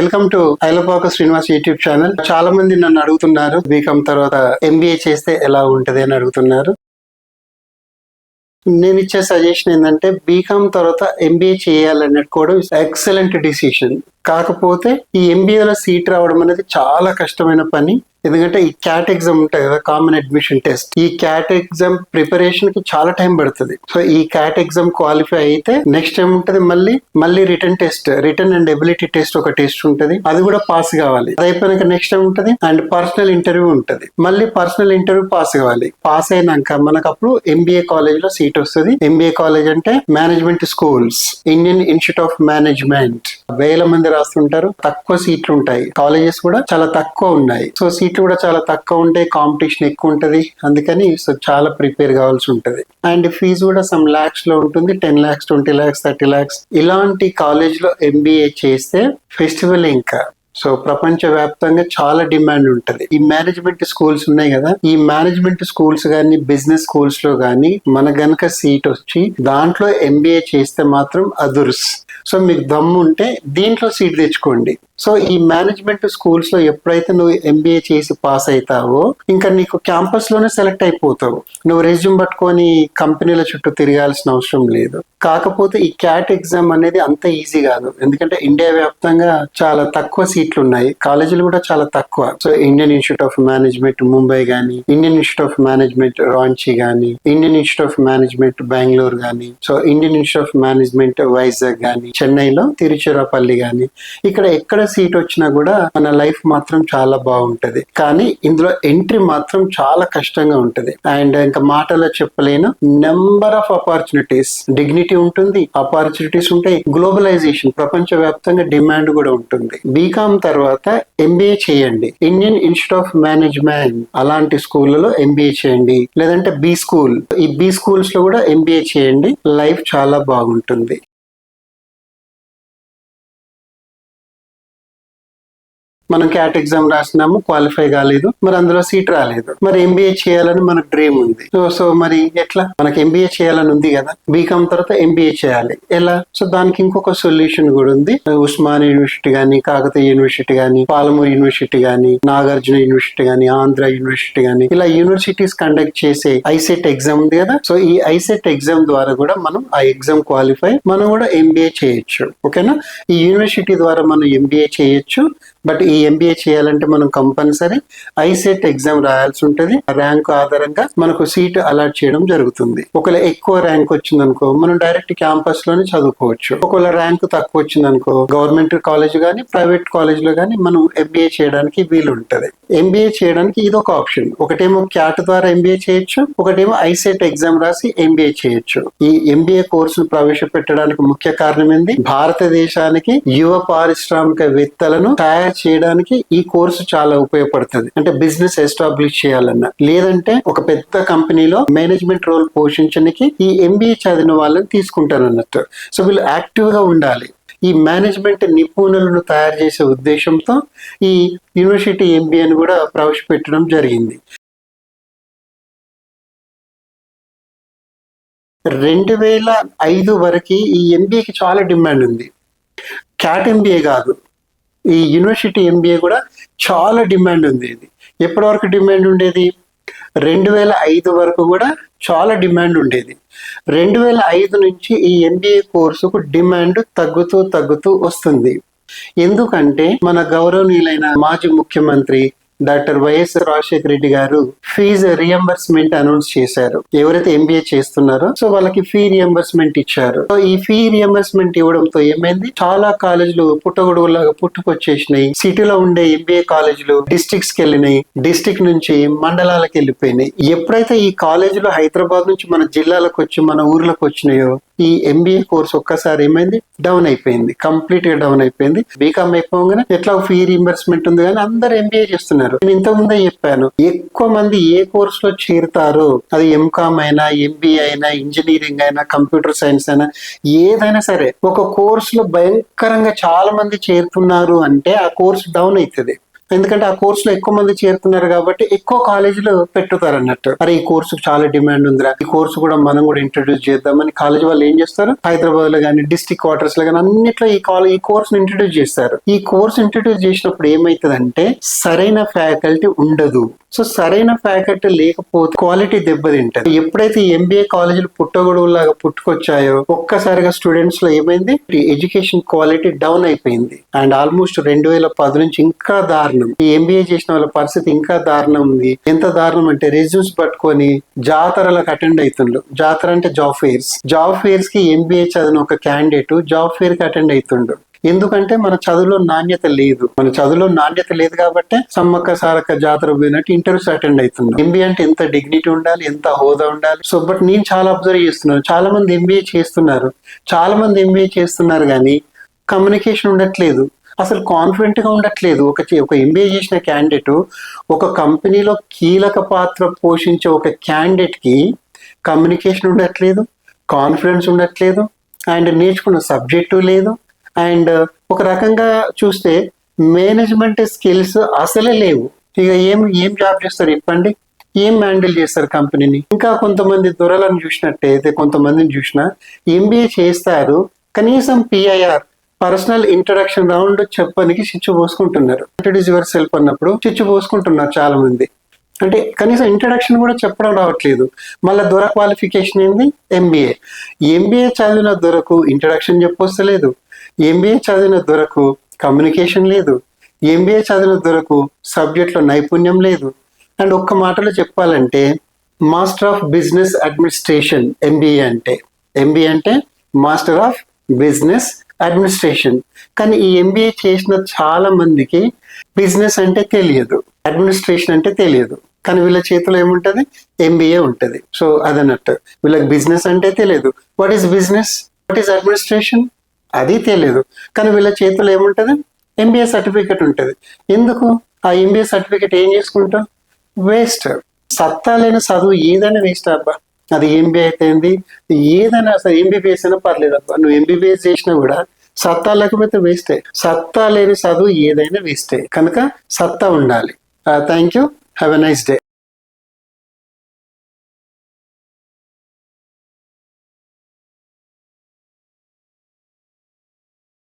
Welcome to Ailapaka Srinivas YouTube channel. చాలా మంది నన్ను అడుగుతున్నారు బీకామ్ తర్వాత ఎంబీఏ చేస్తే ఎలా ఉంటది అని అడుగుతున్నారు. నేను ఇచ్చే సజెషన్ ఏంటంటే బీకామ్ తర్వాత ఎంబీఏ చేయాలన్నట్టు కూడా ఎక్సలెంట్ డిసిషన్ కాకపోతే ఈ ఎంబీఏలో సీట్ రావడం అనేది చాలా కష్టమైన పని. ఎందుకంటే ఈ క్యాట్ ఎగ్జామ్ ఉంటాయి కదా కామన్ అడ్మిషన్ టెస్ట్ ఈ క్యాట్ ఎగ్జామ్ ప్రిపరేషన్కి చాలా టైం పడుతుంది. సో ఈ క్యాట్ ఎగ్జామ్ క్వాలిఫై అయితే నెక్స్ట్ టైం ఉంటది మళ్ళీ మళ్ళీ return test return and ability test ఒక టెస్ట్ ఉంటది. అది కూడా పాస్ కావాలి. అది అయిపోయినాక నెక్స్ట్ టైం ఉంటది అండ్ పర్సనల్ ఇంటర్వ్యూ ఉంటది. మళ్ళీ పర్సనల్ ఇంటర్వ్యూ పాస్ కావాలి. పాస్ అయినాక మనకు అప్పుడు ఎంబీఏ కాలేజ్లో సీట్ వస్తుంది. ఎంబీఏ కాలేజ్ అంటే management schools Indian institute of management వేల మంది రాస్తుంటారు తక్కువ సీట్లు ఉంటాయి. కాలేజెస్ కూడా చాలా తక్కువ ఉన్నాయి. సో సీట్లు కూడా చాలా తక్కువ ఉంటాయి కాంపిటీషన్ ఎక్కువ ఉంటది. అందుకని సో చాలా ప్రిపేర్ కావాల్సి ఉంటది. అండ్ ఫీజు కూడా సమ్ లాక్స్లో ఉంటుంది. Ten lakhs twenty lakhs thirty lakhs ఇలాంటి కాలేజ్లో ఎంబీఏ చేస్తే ఫెస్టివల్ ఇంకా సో ప్రపంచ వ్యాప్తంగా చాలా డిమాండ్ ఉంటది. ఈ మేనేజ్మెంట్ స్కూల్స్ ఉన్నాయి కదా ఈ మేనేజ్మెంట్ స్కూల్స్ కానీ బిజినెస్ స్కూల్స్లో కానీ మన గనక సీట్ వచ్చి దాంట్లో ఎంబీఏ చేస్తే మాత్రం అదుర్స్. సో మీకు దమ్ము ఉంటే దీంట్లో సీట్ తెచ్చుకోండి. సో ఈ మేనేజ్మెంట్ స్కూల్స్లో ఎప్పుడైతే నువ్వు ఎంబీఏ చేసి పాస్ అవుతావో ఇంకా నీకు క్యాంపస్లోనే సెలెక్ట్ అయిపోతావు. నువ్వు రెజ్యూమ్ పట్టుకొని కంపెనీల చుట్టూ తిరగాల్సిన అవసరం లేదు. కాకపోతే ఈ క్యాట్ ఎగ్జామ్ అనేది అంత ఈజీ కాదు. ఎందుకంటే ఇండియా వ్యాప్తంగా చాలా తక్కువ సీట్లు ఉన్నాయి. కాలేజీలు కూడా చాలా తక్కువ. So Indian institute of management Mumbai గానీ Indian institute of management Ranchi గానీ Indian institute of management Bengaluru గానీ so Indian institute of management Vizag గానీ చెన్నైలో తిరుచిరాపల్లి గానీ ఇక్కడ ఎక్కడ సీట్ వచ్చినా కూడా మన లైఫ్ మాత్రం చాలా బాగుంటది. కానీ ఇందులో ఎంట్రీ మాత్రం చాలా కష్టంగా ఉంటది. అండ్ ఇంకా మాటలో చెప్పలేను. నెంబర్ ఆఫ్ ఆపర్చునిటీస్ డిగ్నిటీ ఉంటుంది ఆపర్చునిటీస్ ఉంటాయి. గ్లోబలైజేషన్ ప్రపంచ వ్యాప్తంగా డిమాండ్ కూడా ఉంటుంది. బీకామ్ తర్వాత ఎంబీఏ చేయండి. ఇండియన్ ఇన్స్టిట్యూట్ ఆఫ్ మేనేజ్మెంట్ అలాంటి స్కూళ్ళలో ఎంబీఏ చేయండి. లేదంటే బి స్కూల్ ఈ బి స్కూల్స్లో కూడా ఎంబీఏ చేయండి. లైఫ్ చాలా బాగుంటుంది. మనం క్యాట్ ఎగ్జామ్ రాసినాము క్వాలిఫై కాలేదు మరి అందులో సీట్ రాలేదు. మరి ఎంబీఏ చేయాలని మనకు డ్రీమ్ ఉంది. సో సో మరి ఎట్లా? మనకి ఎంబీఏ చేయాలని ఉంది కదా. బీకామ్ తర్వాత ఎంబీఏ చేయాలి. ఎలా? సో దానికి ఇంకొక సొల్యూషన్ కూడా ఉంది. ఉస్మాన్ యూనివర్సిటీ కానీ కాకతీయ యూనివర్సిటీ కానీ పాలమూరు యూనివర్సిటీ గాని నాగార్జున యూనివర్సిటీ కానీ ఆంధ్ర యూనివర్సిటీ కానీ ఇలా యూనివర్సిటీస్ కండక్ట్ చేసే ఐసెట్ ఎగ్జామ్ ఉంది కదా. సో ఈ ఐసెట్ ఎగ్జామ్ ద్వారా కూడా మనం ఆ ఎగ్జామ్ క్వాలిఫై మనం కూడా ఎంబీఏ చేయొచ్చు. ఓకేనా ఈ యూనివర్సిటీ ద్వారా మనం ఎంబీఏ చేయొచ్చు. బట్ ఈ ఎంబీఏ చేయాలంటే మనం కంపల్సరీ ఐసెట్ ఎగ్జామ్ రాయాల్సి ఉంటుంది. ర్యాంక్ ఆధారంగా మనకు సీట్ అలాట్ చేయడం జరుగుతుంది. ఒకవేళ ఎక్కువ ర్యాంక్ వచ్చింది అనుకో మనం డైరెక్ట్ క్యాంపస్లోనే చదువుకోవచ్చు. ఒకవేళ ర్యాంక్ తక్కువ వచ్చింది అనుకో గవర్నమెంట్ కాలేజ్ గానీ ప్రైవేట్ కాలేజ్లో గానీ మనం ఎంబీఏ చేయడానికి వీలు ఉంటది ఎంబీఏ చేయడానికి ఇది ఒక ఆప్షన్ ఒకటేమో క్యాట్ ద్వారా ఎంబీఏ చేయొచ్చు ఒకటేమో ఐసెట్ ఎగ్జామ్ రాసి ఎంబీఏ చేయొచ్చు. ఈ ఎంబీఏ కోర్సును ప్రవేశపెట్టడానికి ముఖ్య కారణం ఏంది? భారతదేశానికి యువ పారిశ్రామికవేత్తలను తయారు చేయడానికి ఈ కోర్సు చాలా ఉపయోగపడుతుంది. అంటే బిజినెస్ ఎస్టాబ్లిష్ చేయాలన్నా. లేదంటే ఒక పెద్ద కంపెనీలో మేనేజ్మెంట్ రోల్ పోషించడానికి ఈ ఎంబీఏ చదివిన వాళ్ళని తీసుకుంటారు అన్నట్టు సో వీళ్ళు యాక్టివ్గా ఉండాలి. ఈ మేనేజ్మెంట్ నిపుణులను తయారు చేసే ఉద్దేశంతో ఈ యూనివర్సిటీ ఎంబీఏని కూడా ప్రవేశపెట్టడం జరిగింది. రెండు వేల ఐదు వరకు ఈ ఎంబీఏకి చాలా డిమాండ్ ఉంది. క్యాట్ ఎంబీఏ కాదు. ఈ యూనివర్సిటీ ఎంబీఏ కూడా చాలా డిమాండ్ ఉంది. ఇది ఎప్పటి వరకు డిమాండ్ ఉండేది? రెండు వేల ఐదు వరకు కూడా చాలా డిమాండ్ ఉండేది. రెండు వేల ఐదు నుంచి ఈ ఎంబీఏ కోర్సుకు డిమాండ్ తగ్గుతూ తగ్గుతూ వస్తుంది. ఎందుకంటే మన గౌరవనీయులైన మాజీ ముఖ్యమంత్రి డాక్టర్ వైఎస్ రాజశేఖర రెడ్డి గారు ఫీజు రియంబర్స్మెంట్ అనౌన్స్ చేశారు. ఎవరైతే ఎంబీఏ చేస్తున్నారో సో వాళ్ళకి ఫీ రియంబర్స్మెంట్ ఇచ్చారు. సో ఈ ఫీ రియంబర్స్మెంట్ ఇవ్వడంతో ఏమైంది? చాలా కాలేజీలు పుట్టగొడుగులాగా పుట్టుకొచ్చేసినాయి. సిటీలో ఉండే ఎంబీఏ కాలేజీలు డిస్ట్రిక్ట్స్కి వెళ్ళినాయి. డిస్ట్రిక్ట్ నుంచి మండలాలకు వెళ్ళిపోయినాయి. ఎప్పుడైతే ఈ కాలేజీలు హైదరాబాద్ నుంచి మన జిల్లాలకు వచ్చి మన ఊర్లకు వచ్చినాయో ఈ ఎంబీఏ కోర్స్ ఒక్కసారి ఏమైంది? డౌన్ అయిపోయింది. కంప్లీట్గా డౌన్ అయిపోయింది. బీకామ్ అయిపోగానే ఎట్లా ఫీ రీఎంబర్స్మెంట్ ఉంది కానీ అందరు ఎంబీఏ చేస్తున్నారు. నేను ఇంతకు ముందే చెప్పాను ఎక్కువ మంది ఏ కోర్స్లో చేరుతారు? అది ఎంకామ్ అయినా ఎంబీఏ అయినా ఇంజనీరింగ్ అయినా కంప్యూటర్ సైన్స్ అయినా ఏదైనా సరే. ఒక కోర్స్లో భయంకరంగా చాలా మంది చేరుతున్నారు అంటే ఆ కోర్స్ డౌన్ అవుతుంది. ఎందుకంటే ఆ కోర్సులో ఎక్కువ మంది చేరుతున్నారు కాబట్టి ఎక్కువ కాలేజీలు పెట్టుతారు అన్నట్టు అరే ఈ కోర్సుకు చాలా డిమాండ్ ఉందిరా. ఈ కోర్సు కూడా మనం కూడా ఇంట్రడ్యూస్ చేద్దామని కాలేజ్ వాళ్ళు ఏం చేస్తారు? హైదరాబాద్లో కానీ డిస్టిక్ క్వార్టర్స్లో కానీ అన్నిట్లో ఈ కాలేజ్ ఈ కోర్స్ ఇంట్రడ్యూస్ చేస్తారు. ఈ కోర్స్ ఇంట్రడ్యూస్ చేసినప్పుడు ఏమైతుందంటే సరైన ఫ్యాకల్టీ ఉండదు. సో సరైన ఫ్యాకల్టీ లేకపోతే క్వాలిటీ దెబ్బతింటది. ఎప్పుడైతే ఎంబీఏ కాలేజీలు పుట్టగొడుగులాగా పుట్టుకొచ్చాయో ఒక్కసారిగా స్టూడెంట్స్లో ఏమైంది? ఎడ్యుకేషన్ క్వాలిటీ డౌన్ అయిపోయింది. అండ్ ఆల్మోస్ట్ రెండు వేల పది నుంచి ఇంకా దారుణం. ఈ ఎంబీఏ చేసిన వాళ్ళ పరిస్థితి ఇంకా దారుణం ఉంది. ఎంత దారుణం అంటే రెజ్యూమ్స్ పట్టుకొని జాతరలకు అటెండ్ అవుతుండ్రు జాతర అంటే జాబ్ ఫేర్స్ జాబ్ ఫేర్స్కి ఎంబీఏ చదివిన ఒక క్యాండిడేట్ జాబ్ ఫేర్కి అటెండ్ అవుతుండు ఎందుకంటే మన చదువులో నాణ్యత లేదు. మన చదువులో నాణ్యత లేదు కాబట్టి సమ్మక్క సారక్క జాతర పోయినట్టు ఇంటర్వ్యూస్ అటెండ్ అవుతున్నాం. ఎంబీఏ అంటే ఎంత డిగ్నిటీ ఉండాలి ఎంత హోదా ఉండాలి. సో బట్ నేను చాలా అబ్జర్వ్ చేస్తున్నాను. చాలా మంది ఎంబీఏ చేస్తున్నారు. చాలా మంది ఎంబీఏ చేస్తున్నారు కానీ కమ్యూనికేషన్ ఉండట్లేదు. అసలు కాన్ఫిడెంట్గా ఉండట్లేదు. ఒక ఒక ఎంబీఏ చేసిన క్యాండిడేట్ ఒక కంపెనీలో కీలక పాత్ర పోషించే ఒక క్యాండిడేట్కి కమ్యూనికేషన్ ఉండట్లేదు కాన్ఫిడెన్స్ ఉండట్లేదు అండ్ నేర్చుకున్న సబ్జెక్టు లేదు. అండ్ ఒక రకంగా చూస్తే మేనేజ్మెంట్ స్కిల్స్ అసలే లేవు. ఇక ఏం ఏం జాబ్ చేస్తారు చెప్పండి? ఏం హ్యాండిల్ చేస్తారు కంపెనీని? ఇంకా కొంతమంది దొరలను చూసినట్టయితే కొంతమందిని చూసినా ఎంబీఏ చేస్తారు కనీసం పిఐఆర్ పర్సనల్ ఇంట్రడక్షన్ రౌండ్ చెప్పనికి చిచ్చు పోసుకుంటున్నారు. ఇంట్రడ్యూస్ యువర్ సెల్ఫ్ అన్నప్పుడు చిచ్చు పోసుకుంటున్నారు చాలా మంది అంటే కనీసం ఇంట్రడక్షన్ కూడా చెప్పడం రావట్లేదు. మళ్ళీ దొర క్వాలిఫికేషన్ ఏంది? ఎంబీఏ. ఎంబీఏ చదివిన దొరకు ఇంట్రడక్షన్ చెప్పొస్తలేదు. ఎంబీఏ చదివిన దొరకు కమ్యూనికేషన్ లేదు. ఎంబీఏ చదివిన దొరకు సబ్జెక్ట్లో నైపుణ్యం లేదు. అండ్ ఒక్క మాటలో చెప్పాలంటే master of business administration MBA అంటే. ఎంబీఏ అంటే మాస్టర్ ఆఫ్ బిజినెస్ అడ్మినిస్ట్రేషన్ కానీ ఈ ఎంబీఏ చేసిన చాలా మందికి బిజినెస్ అంటే తెలియదు. అడ్మినిస్ట్రేషన్ అంటే తెలియదు. కానీ వీళ్ళ చేతిలో ఏముంటుంది? ఎంబీఏ ఉంటుంది. సో అదన్నట్టు. వీళ్ళకి బిజినెస్ అంటే తెలియదు. What is business what is administration అది తెలియదు. కానీ వీళ్ళ చేతిలో ఏముంటది? ఎంబీఏ సర్టిఫికేట్ ఉంటది. ఎందుకు? ఆ ఎంబీఏ సర్టిఫికేట్ ఏం చేసుకుంటాం? వేస్ట్ సత్తా లేని చదువు ఏదైనా వేస్ట్ అబ్బా. అది ఎంబీఏ అయితే ఏంది? ఏదైనా అసలు ఎంబీబీఎస్ అయినా పర్లేదు అబ్బా. నువ్వు ఎంబీబీఎస్ చేసినా కూడా సత్తా లేకపోతే వేస్టే సత్తా లేని చదువు ఏదైనా వేస్టే కనుక సత్తా ఉండాలి. Thank you have a nice day